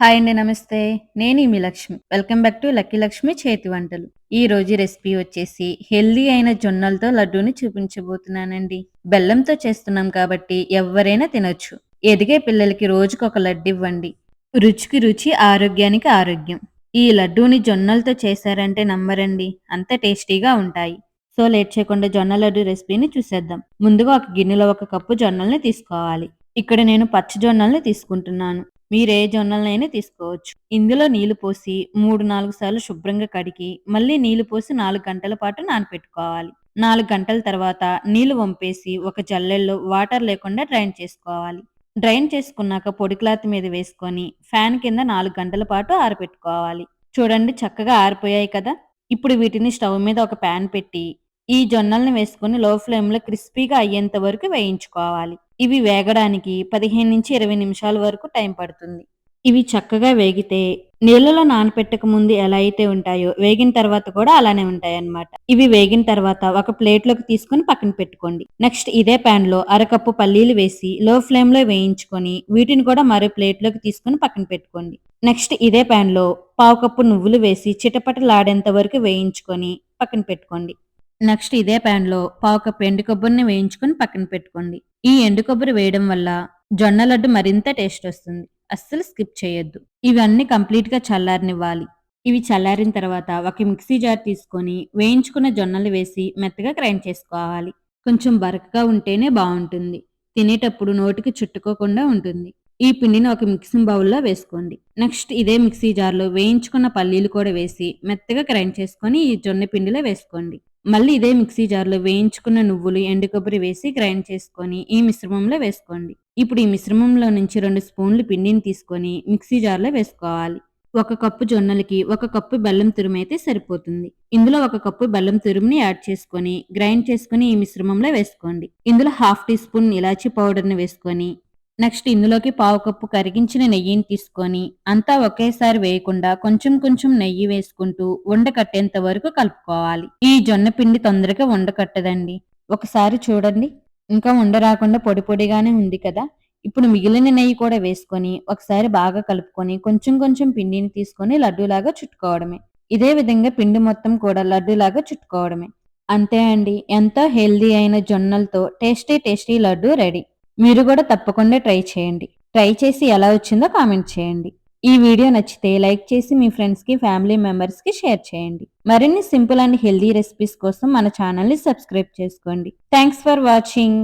Hi అండి నమస్తే. నేను మీ Lakshmi. Welcome back to lucky Lakshmi చేతి వంటలు. ఈ రోజు రెసిపీ వచ్చేసి హెల్దీ అయిన జొన్నలతో లడ్డూని చూపించబోతున్నానండి. బెల్లంతో చేస్తున్నాం కాబట్టి ఎవరైనా తినొచ్చు. ఎదిగే పిల్లలకి రోజుకు ఒక లడ్డు ఇవ్వండి. రుచికి రుచి ఆరోగ్యానికి ఆరోగ్యం. ఈ లడ్డూని జొన్నలతో చేశారంటే నమ్మరండి. అంత టేస్టీగా ఉంటాయి. సో లేట్ చేయకుండా జొన్న లడ్డు రెసిపీని చూసేద్దాం. ముందుగా ఒక గిన్నెలో ఒక కప్పు జొన్నల్ని తీసుకోవాలి. ఇక్కడ నేను పచ్చి జొన్నల్ని తీసుకుంటున్నాను. మీరు ఏ జొన్నలనైనా తీసుకోవచ్చు. ఇందులో నీళ్ళు పోసి మూడు నాలుగు సార్లు శుభ్రంగా కడిగి మళ్ళీ నీళ్ళు పోసి నాలుగు గంటల పాటు నానపెట్టుకోవాలి. నాలుగు గంటల తర్వాత నీళ్ళు వంపేసి ఒక జల్లెల్లో వాటర్ లేకుండా డ్రైన్ చేసుకోవాలి. డ్రైన్ చేసుకున్నాక పొడి క్లాత్ మీద వేసుకొని ఫ్యాన్ కింద నాలుగు గంటల పాటు ఆరబెట్టుకోవాలి చూడండి చక్కగా ఆరిపోయాయి కదా. ఇప్పుడు వీటిని స్టవ్ మీద ఒక ప్యాన్ పెట్టి ఈ జొన్నల్ని వేసుకుని లో ఫ్లేమ్లో క్రిస్పీగా అయ్యేంత వరకు వేయించుకోవాలి. ఇవి వేగడానికి పదిహేను నుంచి ఇరవై నిమిషాల వరకు టైం పడుతుంది. ఇవి చక్కగా వేగితే నీళ్ళలో నానపెట్టక ముందు ఎలా అయితే ఉంటాయో వేగిన తర్వాత కూడా అలానే ఉంటాయి అన్నమాట ఇవి వేగిన తర్వాత ఒక ప్లేట్లోకి తీసుకుని పక్కన పెట్టుకోండి. నెక్స్ట్ ఇదే ప్యాన్లో అరకప్పు పల్లీలు వేసి లో ఫ్లేమ్లో వేయించుకొని వీటిని కూడా మరో ప్లేట్లోకి తీసుకుని పక్కన పెట్టుకోండి. నెక్స్ట్ ఇదే ప్యాన్లో పావు కప్పు నువ్వులు వేసి చిటపటలాడేంత వరకు వేయించుకొని పక్కన పెట్టుకోండి. నెక్స్ట్ ఇదే ప్యాన్లో పావు కప్పు ఎండు కొబ్బరిని వేయించుకొని పక్కన పెట్టుకోండి. ఈ ఎండు కొబ్బరి వేయడం వల్ల జొన్న లడ్డు మరింత టేస్ట్ వస్తుంది. అస్సలు స్కిప్ చేయొద్దు. ఇవన్నీ కంప్లీట్గా చల్లారనివ్వాలి. ఇవి చల్లారిన తర్వాత ఒక మిక్సీ జార్ తీసుకొని వేయించుకున్న జొన్నలు వేసి మెత్తగా గ్రైండ్ చేసుకోవాలి. కొంచెం బరకగా ఉంటేనే బాగుంటుంది. తినేటప్పుడు నోటికి చుట్టుకోకుండా ఉంటుంది. ఈ పిండిని ఒక మిక్సింగ్ బౌల్లో వేసుకోండి. నెక్స్ట్ ఇదే మిక్సీ జార్లో వేయించుకున్న పల్లీలు కూడా వేసి మెత్తగా గ్రైండ్ చేసుకొని ఈ జొన్న పిండిలో వేసుకోండి. మళ్ళీ ఇదే మిక్సీ జార్లో వేయించుకున్న నువ్వులు ఎండు కొబ్బరి వేసి గ్రైండ్ చేసుకొని ఈ మిశ్రమంలో వేసుకోండి. ఇప్పుడు ఈ మిశ్రమంలో నుంచి రెండు స్పూన్లు పిండిని తీసుకొని మిక్సీ జార్లో వేసుకోవాలి. ఒక కప్పు జొన్నలకి ఒక కప్పు బెల్లం తురుము అయితే సరిపోతుంది. ఇందులో ఒక కప్పు బెల్లం తురుముని యాడ్ చేసుకొని గ్రైండ్ చేసుకుని ఈ మిశ్రమంలో వేసుకోండి. ఇందులో హాఫ్ టీ స్పూన్ ఇలాచీ పౌడర్ని వేసుకొని నెక్స్ట్ ఇందులోకి పావు కప్పు కరిగించిన నెయ్యిని తీసుకొని అంతా ఒకేసారి వేయకుండా కొంచెం కొంచెం నెయ్యి వేసుకుంటూ ఉండకట్టేంత వరకు కలుపుకోవాలి. ఈ జొన్న పిండి తొందరగా ఉండకట్టదండి ఒకసారి చూడండి. ఇంకా ఉండ రాకుండా పొడి పొడిగానే ఉంది కదా. ఇప్పుడు మిగిలిన నెయ్యి కూడా వేసుకొని ఒకసారి బాగా కలుపుకొని కొంచెం కొంచెం పిండిని తీసుకొని లడ్డూలాగా చుట్టుకోవడమే. ఇదే విధంగా పిండి మొత్తం కూడా లడ్డూలాగా చుట్టుకోవడమే. అంతే అండి. ఎంతో హెల్దీ అయిన జొన్నలతో టేస్టీ టేస్టీ లడ్డు రెడీ. మీరు కూడా తప్పకుండా ట్రై చేయండి. ట్రై చేసి ఎలా వచ్చిందో కామెంట్ చేయండి. ఈ వీడియో నచ్చితే లైక్ చేసి మీ ఫ్రెండ్స్కి ఫ్యామిలీ మెంబర్స్కి షేర్ చేయండి. మరిన్ని సింపుల్ అండ్ హెల్దీ రెసిపీస్ కోసం మన ఛానల్ని సబ్స్క్రైబ్ చేసుకోండి. Thanks for watching